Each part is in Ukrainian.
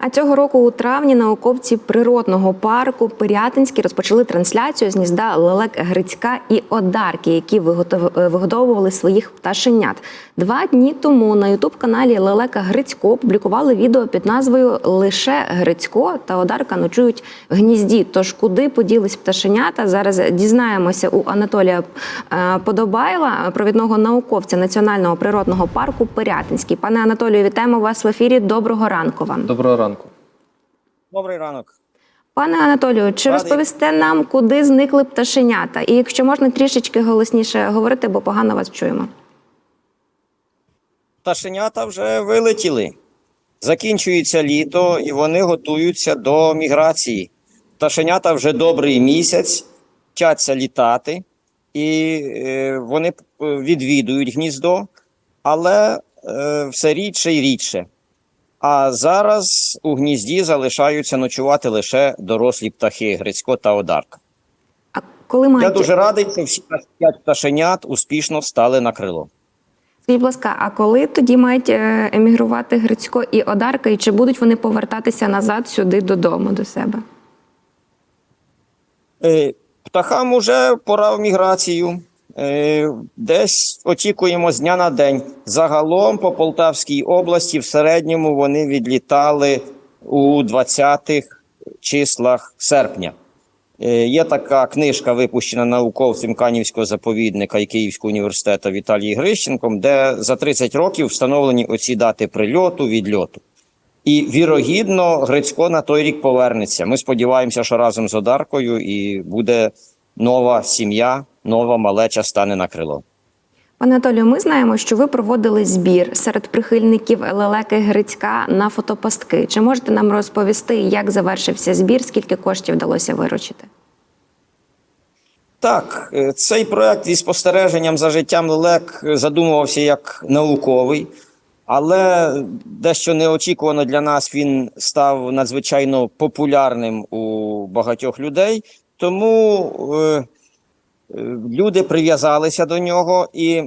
А цього року у травні науковці природного парку Пирятинський розпочали трансляцію з гнізда лелек Грицька і Одарки, які е, вигодовували своїх пташенят. Два дні тому на ютуб-каналі Лелека Грицько публікували відео під назвою Лише Грицько та Одарка ночують в гнізді. Тож куди поділись пташенята? Зараз дізнаємося у Анатолія е, Подобайла, провідного науковця Національного природного парку Пирятинський. Пане Анатолію, вітаємо вас в ефірі. Доброго ранку вам. Доброго ранку. Добрий ранок. Пане Анатолію, чи Радий. розповісте нам, куди зникли пташенята? І якщо можна трішечки голосніше говорити, бо погано вас чуємо. Пташенята вже вилетіли. Закінчується літо, і вони готуються до міграції. Пташенята вже добрий місяць вчаться літати, і е, вони е, відвідують гніздо, але е, все рідше і рідше. А зараз у гнізді залишаються ночувати лише дорослі птахи Грицько та Одарка. А коли Я мають дуже радий, що всі п'ять пташенят успішно стали на крило. скажіть, будь ласка, а коли тоді мають е, емігрувати Грицько і Одарка, і чи будуть вони повертатися назад сюди додому до себе? Е, Птахам уже пора в міграцію. Е, Десь очікуємо з дня на день. Загалом по Полтавській області в середньому вони відлітали у 20-х числах серпня. Е, Є така книжка, випущена науковцем Канівського заповідника і Київського університету Віталій Грищенком, де за 30 років встановлені оці дати прильоту, відльоту. І вірогідно, Грицько на той рік повернеться. Ми сподіваємося, що разом з Одаркою і буде нова сім'я, нова малеча стане на крило. Пане Анатолію, ми знаємо, що ви проводили збір серед прихильників лелеки Грицька на фотопастки. Чи можете нам розповісти, як завершився збір, скільки коштів вдалося виручити? Так, е, цей проект із спостереженням за життям лелек задумувався як науковий, але дещо неочікувано для нас він став надзвичайно популярним у багатьох людей. Тому е, люди прив'язалися до нього, і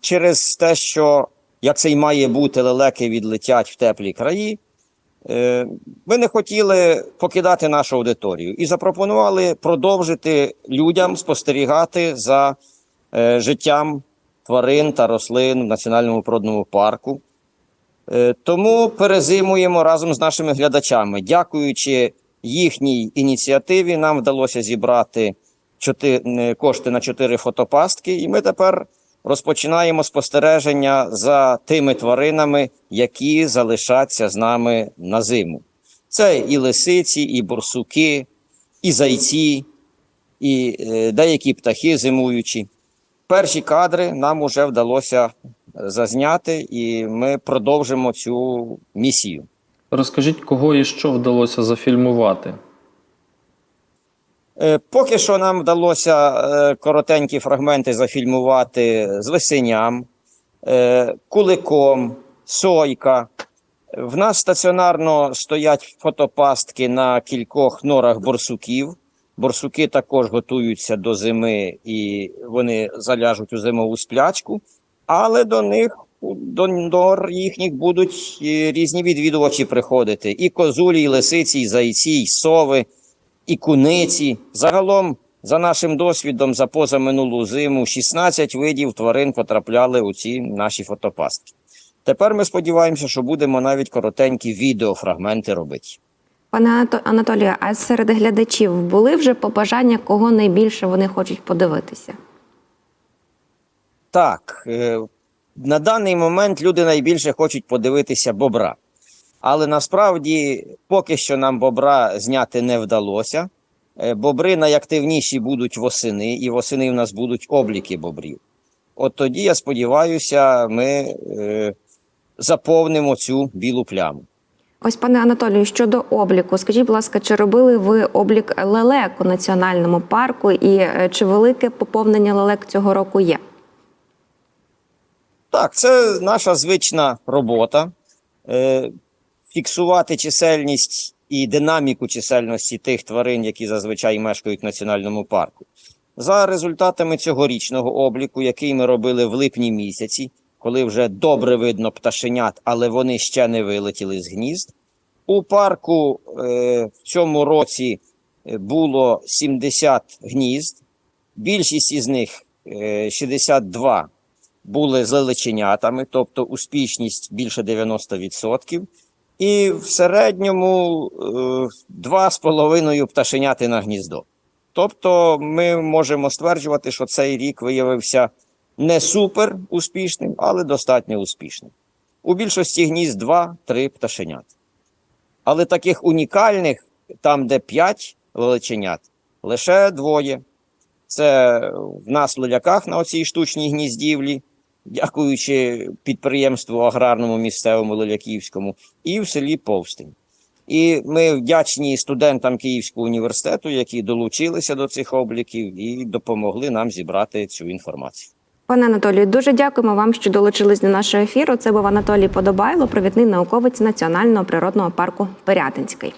через те, що як це й має бути, лелеки відлетять в теплі краї. Е, Ми не хотіли покидати нашу аудиторію і запропонували продовжити людям спостерігати за е, життям тварин та рослин в національному природному парку. Е, Тому перезимуємо разом з нашими глядачами. Дякуючи їхній ініціативі, нам вдалося зібрати чотири, кошти на чотири фотопастки, і ми тепер розпочинаємо спостереження за тими тваринами, які залишаться з нами на зиму. Це і лисиці, і борсуки, і зайці, і е, деякі птахи зимуючі. Перші кадри нам уже вдалося зазняти, і ми продовжимо цю місію. Розкажіть, кого і що вдалося зафільмувати? Е, Поки що нам вдалося е, коротенькі фрагменти зафільмувати з лисеням, е, куликом, сойка. В нас стаціонарно стоять фотопастки на кількох норах борсуків. Борсуки також готуються до зими і вони заляжуть у зимову сплячку, але до них до нор їхніх будуть різні відвідувачі приходити: і козулі, і лисиці, і зайці, і сови і куниці. Загалом, за нашим досвідом, за позаминулу зиму 16 видів тварин потрапляли у ці наші фотопастки. Тепер ми сподіваємося, що будемо навіть коротенькі відеофрагменти робити. Пане Анатолію, а серед глядачів були вже побажання, кого найбільше вони хочуть подивитися? Так, е, на даний момент люди найбільше хочуть подивитися бобра. Але насправді поки що нам бобра зняти не вдалося. Е, Бобри найактивніші будуть восени, і восени в нас будуть обліки бобрів. От тоді, я сподіваюся, ми е, заповнимо цю білу пляму. Ось, пане Анатолію, щодо обліку, скажіть, будь ласка, чи робили ви облік лелек у національному парку, і е, чи велике поповнення лелек цього року є? Так, це наша звична робота. Фіксувати чисельність і динаміку чисельності тих тварин, які зазвичай мешкають в національному парку. За результатами цьогорічного обліку, який ми робили в липні місяці, коли вже добре видно пташенят, але вони ще не вилетіли з гнізд. У парку е, в цьому році е, було 70 гнізд. Більшість із них е, 62 були з лелеченятами, тобто успішність більше 90%. І в середньому е, два з половиною пташеняти на гніздо. Тобто ми можемо стверджувати, що цей рік виявився не супер успішним, але достатньо успішним. У більшості гнізд 2-3 пташенят. Але таких унікальних, там, де 5 величенят, лише двоє. Це в нас в Луляках на оцій штучній гніздівлі, дякуючи підприємству аграрному місцевому Луляківському, і в селі Повстень. І ми вдячні студентам Київського університету, які долучилися до цих обліків і допомогли нам зібрати цю інформацію. Пане Анатолію, дуже дякуємо вам, що долучились до нашого ефіру. Це був Анатолій Подобайло, провідний науковець Національного природного парку Пирятинський.